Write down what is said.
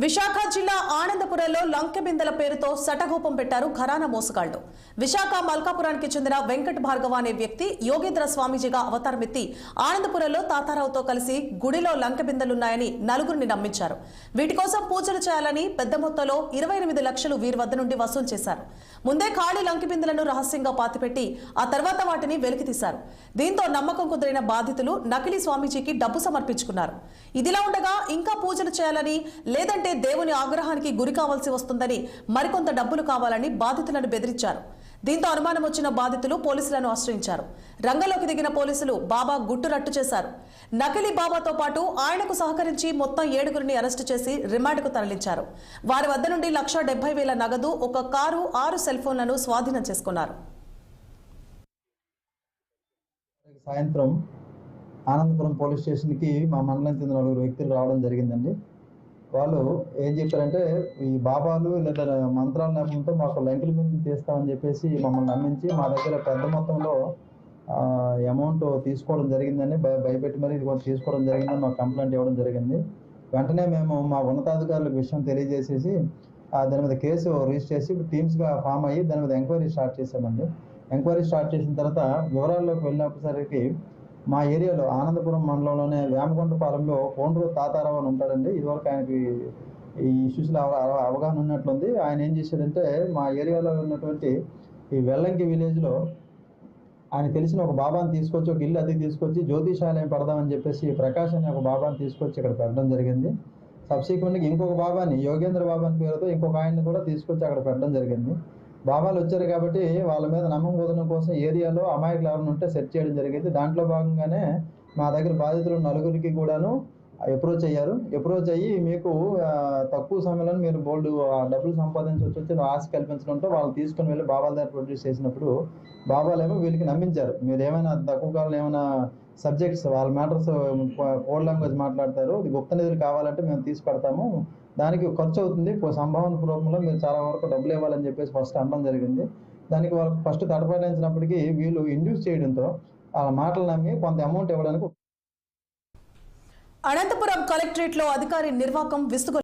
విశాఖ జిల్లా ఆనందపురంలో లంకెబిందల పేరుతో సటగూపం పెట్టారు ఘరానా మోసగాళ్ళు. విశాఖ మల్కాపురానికి చెందిన వెంకట్ భార్గవ అనే వ్యక్తి యోగేంద్ర స్వామీజీగా అవతారమెత్తి ఆనందపురంలో తాతారావుతో కలిసి గుడిలో లంకెబిందలున్నాయని నలుగురిని నమ్మించారు. వీటి కోసం పూజలు చేయాలని పెద్ద మొత్తంలో ఇరవై ఎనిమిది లక్షలు వీరి వద్ద నుండి వసూలు చేశారు. ముందే ఖాళీ లంకెబిందెలను రహస్యంగా పాతిపెట్టి ఆ తర్వాత వాటిని వెలికితీశారు దీంతో నమ్మకం కుదిరిన బాధితులు నకిలీ స్వామీజీకి డబ్బు సమర్పించుకున్నారు. ఇదిలా ఉండగా ఇంకా పూజలు చేయాలని లేదంటే దేవుని ఆగ్రహానికి గురి కావాల్సి వస్తుందని మరికొంత డబ్బులు కావాలని బాధితులను బెదిరించారు. దీంతో అనుమానం వచ్చిన బాధితులు పోలీసులను ఆశ్రయించారు. రంగంలోకి దిగిన పోలీసులు బాబా గుట్టు రట్టు చేశారు. నకిలీ బాబాతో పాటు ఆయనకు సహకరించి మొత్తం ఏడుగురిని అరెస్టు చేసి రిమాండ్కు తరలించారు. వారి వద్ద నుండి లక్ష వేల నగదు ఒక కారు ఆరు సెల్ ఫోన్లను స్వాధీనం చేసుకున్నారు. సాయంత్రం ఆనందపురం పోలీస్ స్టేషన్కి మా మండలం చెందిన నలుగురు వ్యక్తులు రావడం జరిగిందండి. వాళ్ళు ఏం చెప్పారంటే ఈ బాబాలు లేదా మంత్రాల నేపథ్యంతో మాకు లంకెల మీద తీస్తామని చెప్పేసి మమ్మల్ని నమ్మించి మా దగ్గర పెద్ద మొత్తంలో అమౌంట్ తీసుకోవడం జరిగిందని భయ భయపెట్టి మరి ఇది కొంత తీసుకోవడం జరిగిందని మాకు కంప్లైంట్ ఇవ్వడం జరిగింది. వెంటనే మేము మా ఉన్నతాధికారులకు విషయం తెలియజేసేసి దాని మీద కేసు రిజిస్టర్ చేసి టీమ్స్గా ఫామ్ అయ్యి దాని మీద ఎంక్వైరీ స్టార్ట్ చేసామండి ఎంక్వైరీ స్టార్ట్ చేసిన తర్వాత వివరాల్లోకి వెళ్ళినప్పటిసరికి మా ఏరియాలో ఆనందపురం మండలంలోనే వేమకొండపాలెంలో కోండ్రు తాతారావు అని ఉంటాడండి. ఇదివరకు ఆయనకి ఈ ఇష్యూస్లో అవగాహన ఉన్నట్లుంది. ఆయన ఏం చేశాడంటే మా ఏరియాలో ఉన్నటువంటి ఈ వెల్లంకి విలేజ్లో ఆయన తెలిసిన ఒక బాబాని తీసుకొచ్చి ఒక ఇల్లు అది తీసుకొచ్చి జ్యోతిషాలయం పెడదామని చెప్పేసి ప్రకాష్ అనే ఒక బాబాని తీసుకొచ్చి ఇక్కడ పెట్టడం జరిగింది. సబ్సిక్వెంట్గా ఇంకొక బాబాని యోగేంద్ర బాబాని పేరుతో ఇంకొక ఆయన్ని కూడా తీసుకొచ్చి అక్కడ పెట్టడం జరిగింది. బాబాలు వచ్చారు కాబట్టి వాళ్ళ మీద నమ్మకం కుదరడం కోసం ఏరియాలో అమాయకులు ఎవరైనా ఉంటే సెట్ చేయడం జరిగింది. దాంట్లో భాగంగానే మా దగ్గర బాధితులు నలుగురికి కూడాను అప్రోచ్ అయ్యారు. అప్రోచ్ అయ్యి మీకు తక్కువ సమయంలో మీరు బోల్డ్ డబ్బులు సంపాదించవచ్చు వచ్చి ఆశ కల్పించడంతో వాళ్ళు తీసుకుని వెళ్ళి బాబాల దగ్గర ప్రొడ్యూస్ చేసినప్పుడు బాబాలేమో వీళ్ళకి నమ్మించారు. మీరు ఏమైనా తక్కువ కాలం ఏమైనా సబ్జెక్ట్స్ వాళ్ళ మ్యాటర్స్ కోడ్ లాంగ్వేజ్ మాట్లాడతారు. ఇది గుప్త నిధులు కావాలంటే మేము తీసి పెడతాము. దానికి ఖర్చు అవుతుంది. సంభావన రూపంలో మీరు చాలా వరకు డబ్బులు ఇవ్వాలని చెప్పేసి ఫస్ట్ అనడం జరిగింది. దానికి వాళ్ళకి ఫస్ట్ తడపడించినప్పటికీ వీళ్ళు ఇండ్యూస్ చేయడంతో వాళ్ళ మాటలు నమ్మి కొంత అమౌంట్ ఇవ్వడానికి అనంతపురం కలెక్టరేట్లో అధికారి నిర్వాకం విసుగు